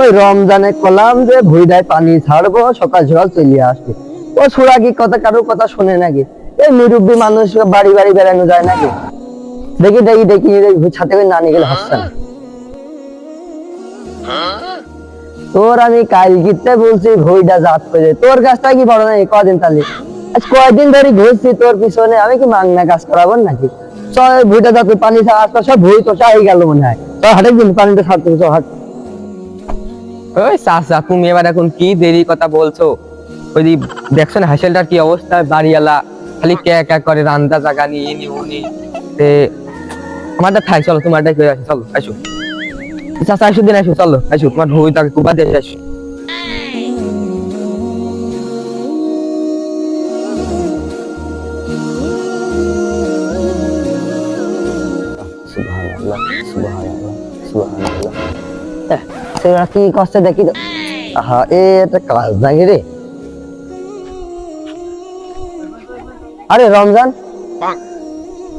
ওই রমজানে কলাম যে ভুইডায় পানি ছাড়বো, সকাল সকাল চলে আসবে। ও সুরা কি কথা, কারোর কথা নাকি? এই মানুষ বাড়ি বাড়ি বেড়ানো যায় নাকি? দেখি দেখি দেখি ছাতে করে গেলে হচ্ছে না। তোর আমি কাল গিতে বলছি ভইটা জাত করে। তোর কাজটা কি বড় নাই কদিন তাহলে? আজ কয়দিন ধরে ঘুরছি, তোর পিছনে আমি কি মাংনা কাজ করাবো নাকি? ভুইটা যাতে পানি ছাড়া সব ভুই তো চাই গেল মনে হয়। তো হাটে দিন পানিটা ছাড়তে চল হাট। ওই চাচা, তুমি এবার এখন কি দেরি কথা বলছো? ওই দেখছ না হাসেলটার কি অবস্থা? বাড়িওয়ালা খালি কে কে করে রান্দা জাগা নিয়ে নি উনি তে, আমাদের থাই চলো তোমারটাই করে আসি, চলো, আসো। চাচা, আসো, দিন আসো, চলো, আসো, তোমার ভুই তাকে কুবা দিয়ে আসো। সুবহানাল্লাহ সুবহানাল্লাহ সুবহানাল্লাহ। এহ, সেটা কি কষ্ট দেখি তো? আহা এ একটা কাজ নাকি রে? আরে রমজান?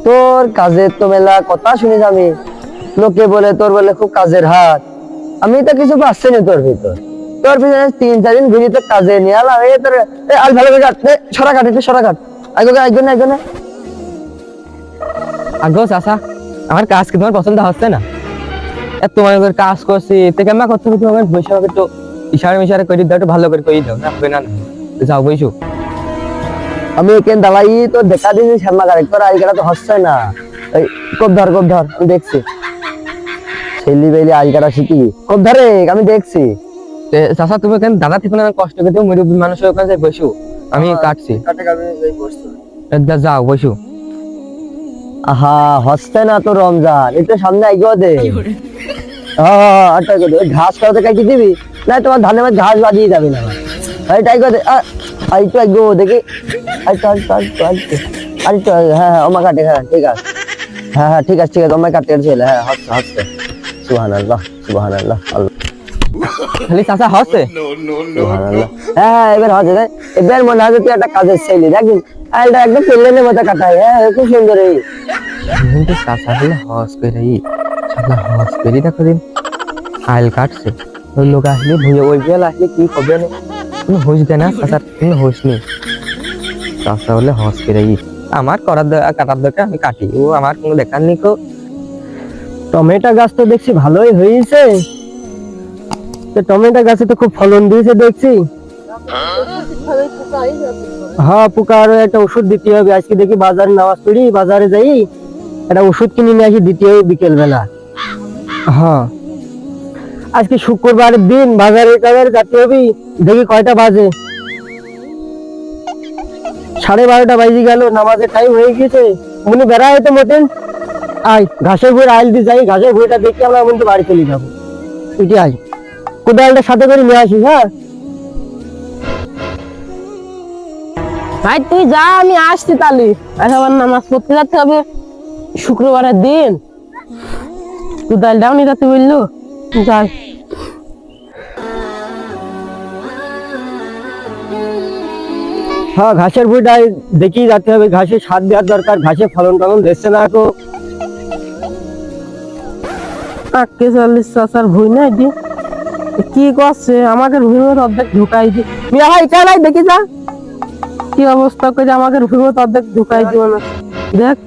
তোর কাজের তো মেলা কথা শুনিস আমি। লোকে বলে তোর বলে খুব কাজের হাত। আমি তো কিছু পাচ্ছি না তোর ভিতর। তোর পিছনে তিন চার দিন ঘুরি তো কাজে নিয়ে আলাম। এই তোর এ, আল ভালো করে কাট এ, সরা কাট সরা কাট। আগে একজন একজন। আগো চাচা। আমার কাজ কি তোমার পছন্দ হচ্ছে না? তোমার কাজ করছি এতে কেমন করতে হবে তোমার? বসে আমাকে একটু ইশারা মিশারা করে দাও একটু ভালো করে করে দাও। না হবে না। যাও বইসো আমি এখানে দাঁড়াই তো দেখা দিয়েছি শ্যামা গাড়ি তোর আজকাল তো হচ্ছে না। এই কব ধর কব ধর আমি দেখছি। ছেলি বেলি আজকাল শিখি কব ধরে আমি দেখছি। তে, চাচা তুমি কেন দাদা থেকে না কষ্ট করে তুমি মুরব্বী মানুষের ওখানে বসো আমি কাটছি। যাও বসো আহা হচ্ছে না তো রমজান। সামনে দে দে। ঘাস কাটি দিবি? না তোমার ধানের মধ্যে ঘাস বাঁধিয়ে যাবি না। এইটাই করে আরেকটু এগো দেখি। আরেকটু আরেকটু আরেকটু আরেকটু আরেকটু হ্যাঁ হ্যাঁ আমার কাটে হ্যাঁ ঠিক আছে। হ্যাঁ হ্যাঁ ঠিক আছে ঠিক আছে আমার কাটতে চলে হ্যাঁ হচ্ছে হচ্ছে। সুবহান আল্লাহ সুবহান আল্লাহ আল্লাহ। খালি চাচা সুবহানাল্লাহ। হ্যাঁ হ্যাঁ এবার রে। এবার মনে হয় তুই একটা কাজের ছেলে। দেখবি আলটা একদম পেলেনের মতো কাটাই হ্যাঁ খুব সুন্দর এই। কিন্তু চাচা হলে হস করে ই। চাচা হস করে দেখো দিন আইল কাটছে। ওই লোক আসলে ভুয়ে ওই বেল আসলে কি করবে না? কোনো হোশ দেয় না চাচার কোনো হোশ নেই। চাচা হলে হস করে ই। আমার করার দরকার কাটার দরকার আমি কাটি। ও আমার কোনো দেখার নেই কো। টমেটো গাছ তো দেখছি ভালোই হয়েছে তো টমেটো গাছে তো খুব ফলন দিয়েছে, দেখছি। হ্যাঁ পোকা আরও একটা ওষুধ দিতে হবে। আজকে দেখি বাজারে নামাজ পড়ি, বাজারে যাই, একটা ওষুধ কিনে নিয়ে আসি, দিতে হবে বিকেল বেলা হ্যাঁ। আজকে শুক্রবার দিন বাজারে টাজারে যেতে হবে, দেখি কয়টা বাজে। সাড়ে বারোটা বাজে গেল, নামাজের টাইম হয়ে গেছে উনি বেড়ায় তো মোটেন আয়, ঘাসের ভুঁড়ি আইল দিয়ে যাই, ঘাসের ভুঁড়িটা দেখে আমরা কিন্তু বাড়ি চলে যাব। এটি আয়। কোদালটা সাথে করে নিয়ে আসি হ্যাঁ? ভাই, তুই যা, আমি আসছি আজ আমার নামাজ পড়তে যেতে হবে শুক্রবারের দিন। নিয়ে যেতে বলল। যাই। হ্যাঁ ঘাসের ভুঁড়িটা দেখি যেতে হবে। ঘাসে সার দেওয়ার দরকার, ঘাসে ফলন টলন দেখছে না এখন চল্লিশ ভুই দি কি করছে? আমাকে রুহির অর্ধেক ঢুকাই দি মিয়া ভাই এটা নাই দেখি যা। কি অবস্থা করে আমাকে রুহির অর্ধেক ঢুকাই দিও না। দেখ।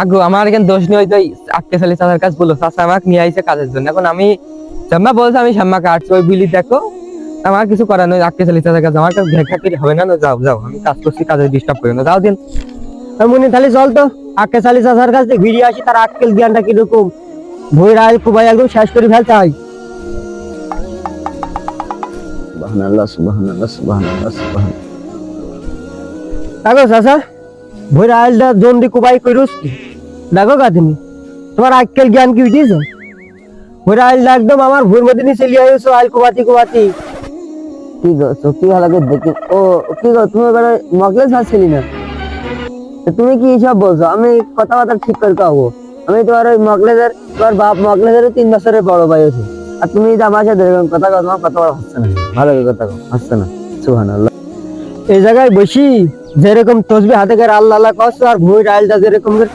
আগো, আমার এখানে দোষ নেই আটকে চাচার কাজ চাচা আমাকে নিয়ে আইছে কাজের জন্য। এখন আমি শ্যাম্মা বলছে, আমি শ্যাম্মা কাটছি। ওই বিলি দেখো, আমার কিছু করার নয় আটকে সালি চাচার কাজ। আমার দেখা হবে না যাও যাও। আমি কাজ করছি কাজে ডিস্টার্ব করি না। যাও দিন। মনি তাহলে চল তো। আক্কে চালি চাষার কাছ ঘিরে আসি, তার আক্কেল জ্ঞানটা কীরকম? ভুঁড়ি আইল কুবাই একদম শেষ করে ফেলতে হয়। সুবহানাল্লাহ সুবহানাল্লাহ সুবহানাল্লাহ সুবহান দেখো চাচা ভুঁড়ি আইলটা জন্ডি কুবাই কইরুস কি? দেখো কাদিনি তোমার আক্কেল জ্ঞান কি উঠিয়েছে? ভুঁড়ি আইলটা একদম আমার ভুঁড় মধ্যে নিয়ে চলিয়ে আইছো আইল কুবাতি কুবাতি। কি গো সত্যি ভালো করে দেখি। ও কি গো তুমি এবারে মকলে ছাড়ছিলি না? তো তুমি কি সব বলছো? আমি কথাবার্তা ঠিক করে কাবো আমি তোমার ওই মকলেদের তোমার বাপ মকলেদের তিন বছরের বড় ভাই আছে। আর তুমি যদি আমার সাথে এরকম কথা কও, তোমার কথা হচ্ছে না। ভালো কথা কও, হচ্ছে না। সুহান এই জায়গায় বসি, যেরকম তসবি হাতে করে আল্লাহ আল্লাহ করছ আর ভুঁই ডালটা যেরকম করে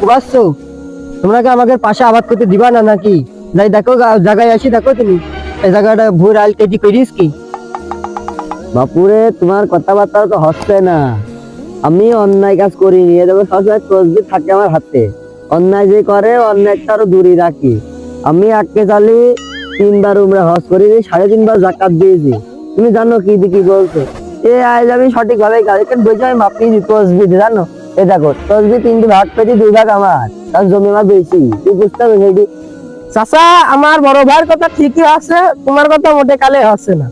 তোমরা কি আমাকে পাশে আবাদ করতে দিবা না নাকি? যাই দেখো জায়গায় আসি দেখো তুমি। এই জায়গাটা ভুর আল কেজি করিস কি? বাপুরে, তোমার কথাবার্তা তো হচ্ছে না। আমি অন্যায় কাজ করিনি, এ দেখো সবসময় তসবি থাকে আমার হাতে। অন্যায় যে করে অন্যায়টা আরও দূরে রাখি। আমি আটকে চালি, তিনবার উমরা হজ করেছি সাড়ে তিনবার জাকাত দিয়েছি তুমি জানো কি দি কি বলছো? এ আজ আমি সঠিক ভাবে গাড়িকে বলছি আমি মাপি তসবি জানো? এ দেখো তসবি তিনটি ভাগ পেয়েছি, দুই ভাগ আমার জমি আমার বেশি তুই বুঝতে চাচা, আমার বড় ভাইয়ের কথা ঠিকই আছে, তোমার কথা মোটে কালে হচ্ছে না।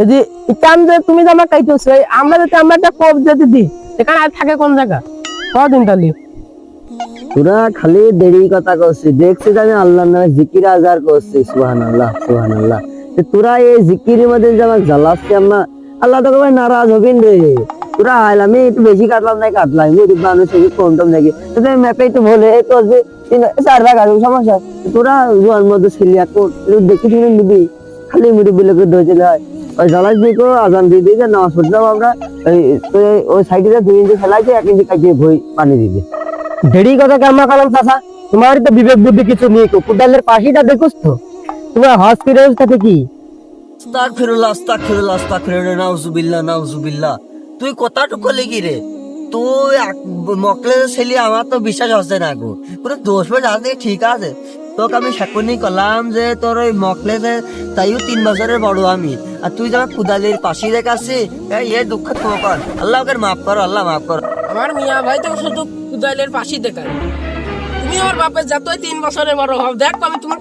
এই যে ইকান যে তুমি যে আমার কাইতেছো আমরা যদি আমরা একটা কোপ যদি দিই এখানে আর থাকে কোন জায়গা? কদিন তাহলে? তোরা খালি দেরি কথা করছিস দেখছিস আমি আল্লাহর নামে জিকির আজার করছি সুহান আল্লাহ সুহান আল্লাহ তোরা এই জিকিরের মধ্যে যে আমার জ্বালাচ্ছি আমরা আল্লাহ তোকে ভাই নারাজ হবিন রে তোরা আইল, আমি একটু বেশি কাটলাম নাই কাটলাম গরিব মানুষ একটু কম নাকি? ম্যাপে একটু বলে যে চার ভাগ আসবে সমস্যা? তোরা মধ্যে ছেলে একটু দেখি শুনে নিবি। খালি মুরব্বী লোকের ধরে হয়। ওই দিয়ে কো, আজান দিয়ে দিয়ে নামাজ পড়ছিলাম আমরা ওই সাইডে দুই ইঞ্চি ফেলাইছে এক ইঞ্চি কাটিয়ে ভই পানি দিবে দেরি কথা কেমন কালাম চাচা। তোমার তো বিবেক বুদ্ধি কিছু নেই দেখোস তো। তোমার কি? আস্তাগফিরুল্লাহ আস্তাগফিরুল্লাহ আস্তাগফিরুল্লাহ নাউজুবিল্লাহ নাউজুবিল্লাহ। তুই কথাটুকু লেগি রে? তুই মকলে ছেলে আমার তো বিশ্বাস হচ্ছে না গো। পুরো দোষ জানতে ঠিক আছে? তোকে আমি সেখনই করলাম যে তোর ওই মকলে যে তাইও তিন বছরের বড় আমি। আর তুই যখন কুদালির পাশে রেখাচ্ছি এ দুঃখ তোমার আল্লাহ ওকে মাফ করো আল্লাহ মাফ করো। আমার মিয়া ভাই তো শুধু কুদাইলের পাশি দেখায়। তুমি আমার বাপের যতই তিন বছরের বড় হও। দেখ আমি তোমার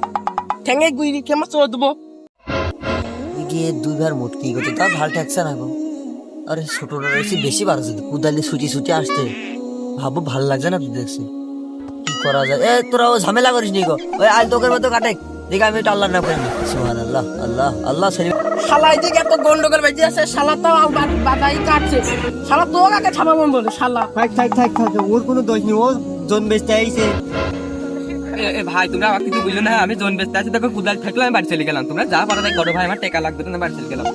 ঠেঙে গুইরি কেমন চোর দেবো। গিয়ে দুইবার মুটকি করতে তা ভালো ঠেকছে না গো। আরে ছোটটা রয়েছে বেশি যদি কুদালি ছুটি ছুটি আসতে ভাবো ভালো লাগছে না তুই দেখছি। কি করা যায়? এ, তোরা ও ঝামেলা করিস নি গো। ওই আজ তোকের মতো কাটে। দেখে আমি এটা আল্লাহ না করি সুহান আল্লাহ আল্লাহ আল্লাহ ছেলে শালা এদিকে এত গন্ডগোল বেজে আছে শালা তো বাদাই কাটছে। শালা তো আগে থামাবো বলে শালা। থাক থাক থাক থাক ওর কোনো দোষ নেই ও জন বেচতে আইছে। ভাই তোমরা আমার কিছু বুঝলো না আমি জোন বেচতে আছি দেখো কুদাল থাকল আমি বাড়ি চলে গেলাম। তোমরা যা পারা তাই করো ভাই আমার টাকা লাগবে আমি বাড়ি চলে গেলাম।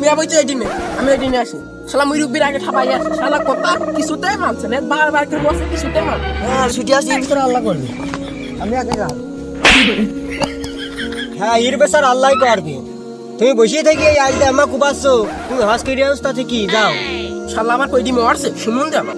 মিয়া বইতে এদিনে আমি এদিনে আসি শালা মুরব্বির আগে ঠাপাই আসে শালা কথা কিছুতেই মানছে না বারবার করে বসে কিছুতেই মান হ্যাঁ ছুটি করে আল্লাহ করবে। আমি আগে যাব। হ্যাঁ এর বেসার আল্লাহ করবে তুমি বসিয়ে থাকি আজ আমা কুবাচ্ছ তুমি হজ করে আসতা থেকে যাও শালা, আমার কই দিমে মারছে? শুনুন দে আমার